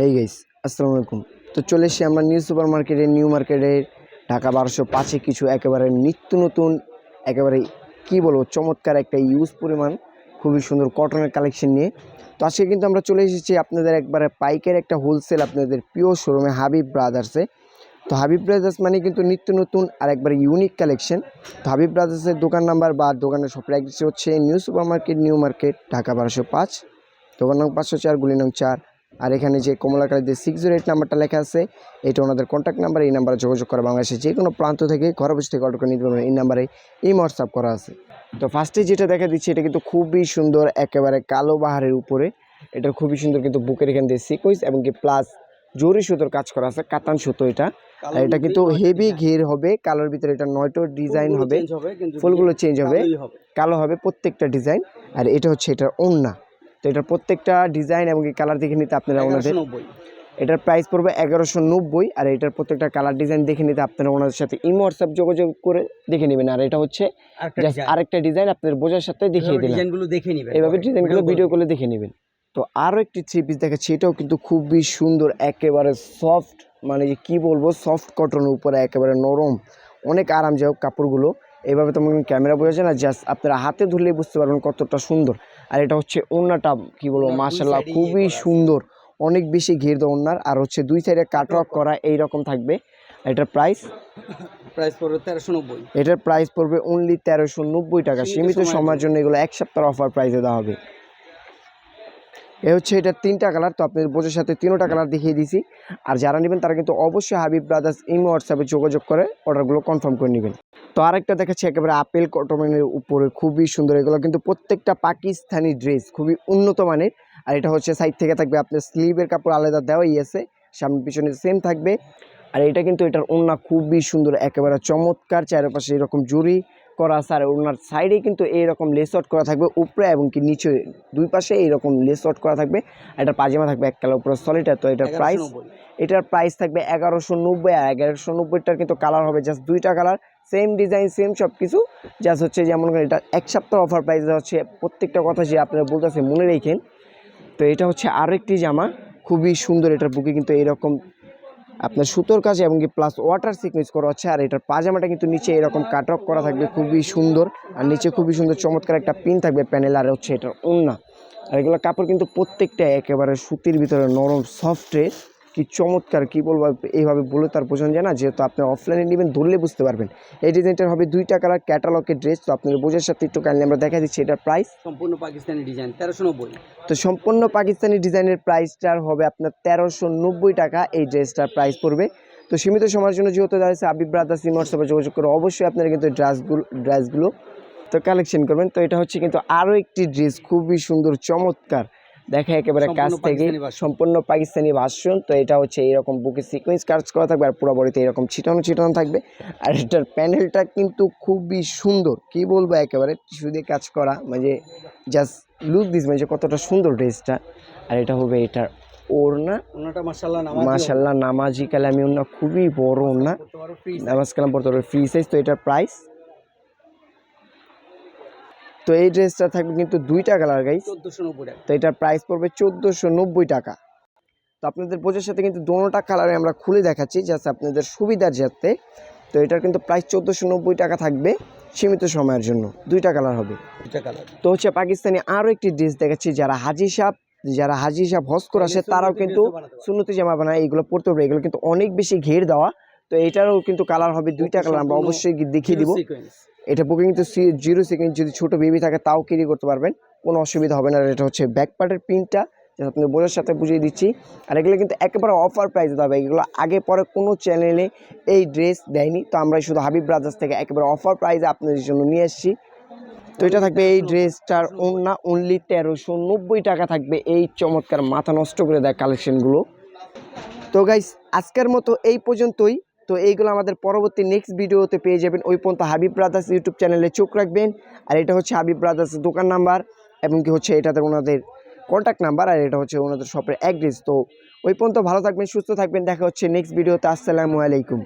Hey guys আসসালামু আলাইকুম। তো চলে এসেছি আমরা নিউ সুপার মার্কেটে নিউ মার্কেটে ঢাকা বারোশো পাঁচে কিছু একেবারে নিত্য নতুন, একেবারে কি বলব, চমৎকার একটা ইউজ পরিমাণ, খুবই সুন্দর কটনের কালেকশন নিয়ে। তো আজকে কিন্তু আমরা চলে এসেছি আপনাদের একবারে পাইকের একটা হোলসেল আপনাদের প্রিয় শোরুমে হাবিব ব্রাদার্সে তো হাবিব ব্রাদার্স মানে কিন্তু নিত্য নতুন আর একবারে ইউনিক কালেকশন তো হাবিব ব্রাদার্সের দোকান নাম্বার বা দোকানের শপের অ্যাড্রেস হচ্ছে new super market new market Dhaka বারোশো পাঁচ। দোকান নং পাঁচশো চার, গুলি নং চার। আর এখানে যে কমলা কালীদের সিক্স জিরো এইট নাম্বারটা লেখা আছে এটা ওনাদের কন্ট্যাক্ট নাম্বার এই নাম্বারে যোগাযোগ করা বাংলাদেশের যে কোনো প্রান্ত থেকে ঘরে বসে থেকে অর্ডার করে নিতে পারবেন। এই নাম্বারে এই হোয়াটসঅ্যাপ করা আছে। তো ফার্স্টে যেটা দেখা দিচ্ছে এটা কিন্তু খুবই সুন্দর একেবারে কালো বাহারের উপরে। এটা খুবই সুন্দর কিন্তু বুকের এখান দিয়ে সিকোয়েন্স এবং কি প্লাস জরি সুতোর কাজ করা আছে কাতান সুতো এটা। আর এটা কিন্তু হেভি ঘের হবে কালোর ভিতরে এটা নয়টো ডিজাইন হবে। ফুলগুলো চেঞ্জ হবে। কালো হবে প্রত্যেকটা ডিজাইন আর এটা হচ্ছে এটার ওন্না তো এটার প্রত্যেকটা ডিজাইন এবং এই কালার দেখে নিতে আপনারা ওনাদের এটার প্রাইস পড়বে এগারোশো নব্বই আর এটার প্রত্যেকটা কালার ডিজাইন দেখে নিতে আপনারা ওনাদের সাথে ইমো হোয়াটসঅ্যাপ যোগাযোগ করে দেখে নেবেন। আর এটা হচ্ছে আরেকটা ডিজাইন আপনাদের বোঝার সাথে দেখিয়ে ডিজাইনগুলো দেখে নিবেন। এইভাবে ডিজাইনগুলো ভিডিও করে দেখে নেবেন। তো আরও একটি থ্রি পিস দেখাচ্ছি এটাও কিন্তু খুবই সুন্দর একেবারে সফট মানে যে কী বলব সফট কটনের উপরে একেবারে নরম অনেক আরামদায়ক কাপড়গুলো। এইভাবে তোমাকে ক্যামেরা বোঝা যায় না জাস্ট আপনারা হাতে ধরলেই বুঝতে পারবেন কতটা সুন্দর। আর এটা হচ্ছে ওড়নাটা কী বলব মার্শাল্লাহ খুবই সুন্দর। অনেক বেশি ঘের ওড়নার আর হচ্ছে দুই সাইডে কাট অফ করা এই রকম থাকবে। এটার প্রাইস প্রাইস পড়বে তেরোশো নব্বই। এটার প্রাইস পড়বে অনলি তেরোশো নব্বই টাকা। সীমিত সময়ের জন্য। এগুলো এক সপ্তাহ অফার প্রাইসে দেওয়া হবে। এ হচ্ছে এটার তিনটা কালার, তো আপনাদের বোঝার সাথে তিনোটা কালার দেখিয়ে দিছি। আর যারা নেবেন তারা কিন্তু অবশ্যই হাবিব ব্রাদার্স ইমো হোয়াটসঅ্যাপে যোগাযোগ করে অর্ডারগুলো কনফার্ম করে নেবেন। তো আরেকটা দেখাচ্ছি একেবারে আপেল কটনের উপরে, খুবই সুন্দর। এগুলো কিন্তু প্রত্যেকটা পাকিস্তানি ড্রেস খুবই উন্নত মানের। আর এটা হচ্ছে সাইড থেকে থাকবে আপনার স্লিভের কাপড় আলাদা দেওয়াই আছে, সামনে পিছনে সেম থাকবে। আর এটা কিন্তু এটার ওড়না খুবই সুন্দর, একেবারে চমৎকার, চারপাশে এরকম জুরি করা আছে আর ওনার সাইডে কিন্তু এইরকম লেসট করা থাকবে উপরে এবং কি নিচে দুই পাশে এইরকম লেসট করা থাকবে। আর এটার পাজামা থাকবে এক কালার উপরে সলিটার তো এটার প্রাইস এটার প্রাইস থাকবে এগারোশো নব্বই আর এগারোশো নব্বইটার কিন্তু কালার হবে জাস্ট দুইটা কালার সেম ডিজাইন সেম সব কিছু জাস্ট হচ্ছে যেমন এটা এক সপ্তাহ অফার প্রাইস হচ্ছে প্রত্যেকটা কথা যে আপনারা বলতেছে মনে রেখেন। তো এটা হচ্ছে আরও একটি জামা খুবই সুন্দর এটার বুকে কিন্তু এরকম আপনার সুতোর কাজ এবং কি প্লাস ওয়াটার সিকনেস করা হচ্ছে, আর এটার পাজামাটা কিন্তু নিচে এরকম কাটক করা থাকবে, খুবই সুন্দর। আর নিচে খুবই সুন্দর চমৎকার একটা পিন থাকবে প্যানেল আর হচ্ছে এটার ওন্না আর এগুলো কাপড় কিন্তু প্রত্যেকটা একেবারে সুতির ভিতরে নরম সফটে কি চমৎকার কি বলব এইভাবে বলে তার বোঝানো যায় না। যেহেতু আপনি অফলাইনে নেবেন ধরলে বুঝতে পারবেন। এই ডিজাইনটার হবে দুইটা কালার ক্যাটালগের ড্রেস তো আপনাদের বোঝার সাথে একটু কাইন্ডলি আমরা দেখা দিচ্ছি এটার প্রাইস সম্পূর্ণ পাকিস্তানি ডিজাইন তেরোশো নব্বই। তো সম্পূর্ণ পাকিস্তানি ডিজাইনের প্রাইসটার হবে আপনার তেরোশো নব্বই টাকা। এই ড্রেসটার প্রাইস পড়বে। তো সীমিত সময়ের জন্য যেহেতু দেওয়া হয়েছে আবিব ব্রাদার্স হোয়াটসঅ্যাপে যোগাযোগ করে অবশ্যই আপনারা কিন্তু ড্রেসগুলো ড্রেসগুলো তো কালেকশন করবেন। তো এটা হচ্ছে কিন্তু আরও একটি ড্রেস খুবই সুন্দর চমৎকার। দেখা একেবারে কাছ থেকে সম্পূর্ণ পাকিস্তানি ভার্সন তো এটা হচ্ছে এরকম বুকে সিকোয়েন্স কাজ করা থাকবে আর পুরো বডিতে এরকম ছিটানো ছিটানো থাকবে। আর এটার প্যানেলটা কিন্তু খুবই সুন্দর। কি বলব একেবারে? টিস্যু দিয়ে কাজ করা মানে জাস্ট লুক দিস মানে কতটা সুন্দর ড্রেসটা আর এটা হবে এটার ওড়না। মাশাল্লাহ নামাজি কালামি ওড়না খুবই বড় ওড়না। নামাজ কালাম পড়তে পারবে ফ্রি সাইজ তো এটার প্রাইস তো এই ড্রেসটা থাকবে কিন্তু দুইটা কালার গাইস চোদ্দোশো নব্বই টাকা। তো এটার প্রাইস পড়বে চোদ্দোশো নব্বই টাকা। তো আপনাদের বোঝার সাথে কিন্তু দোনোটা কালারে আমরা খুলে দেখাচ্ছি জাস্ট আপনাদের সুবিধার যাতে তো এটার কিন্তু প্রাইস চোদ্দোশো নব্বই টাকা থাকবে সীমিত সময়ের জন্য। দুইটা কালার হবে। দুইটা কালার তো হচ্ছে পাকিস্তানি আরও একটি ড্রেস দেখাচ্ছি যারা হাজি সাপ যারা হাজি সাপ হজ করে আসে তারাও কিন্তু সুন্নতি জামা বানায়। এইগুলো পড়তে পারবে এগুলো কিন্তু অনেক বেশি ঘের দেওয়া। তো এটারও কিন্তু কালার হবে দুইটা কালার আমরা অবশ্যই দেখিয়ে দিব। এটা বুকিং কিন্তু জিরো সেকেন্ড যদি ছোট বেবি থাকে তাও ক্যারি করতে পারবেন কোনো অসুবিধা হবে না। আর এটা হচ্ছে ব্যাক পার্টের প্রিন্টটা যেটা আপনি বোঝার সাথে বুঝিয়ে দিচ্ছি। আর এগুলো কিন্তু একেবারে অফার প্রাইস হবে। এগুলো আগে পরে কোনো চ্যানেলে এই ড্রেস দেয়নি। তো আমরা শুধু হাবিব ব্রাদার্স থেকে একেবারে অফার প্রাইসে আপনাদের জন্য নিয়ে এসেছি তো এটা থাকবে এই ড্রেসটার ওনা অনলি তেরোশো নব্বই টাকা থাকবে। এই চমৎকার মাথা নষ্ট করে দেয় কালেকশনগুলো তো গাইস আজকের মতো এই পর্যন্তই। তো এইগুলো আমাদের পরবর্তী নেক্সট ভিডিওতে পেয়ে যাবেন। ওই পর্যন্ত হাবিব ব্রাদার্স ইউটিউব চ্যানেলে চোখ রাখবেন। আর এটা হচ্ছে হাবিব ব্রাদার্স দোকান নাম্বার এবং কি হচ্ছে এটাতে ওনাদের কন্ট্যাক্ট নাম্বার আর এটা হচ্ছে ওনাদের শপের অ্যাড্রেস তো ওই পর্যন্ত ভালো থাকবেন, সুস্থ থাকবেন। দেখা হচ্ছে নেক্সট ভিডিওতে আসসালামু আলাইকুম।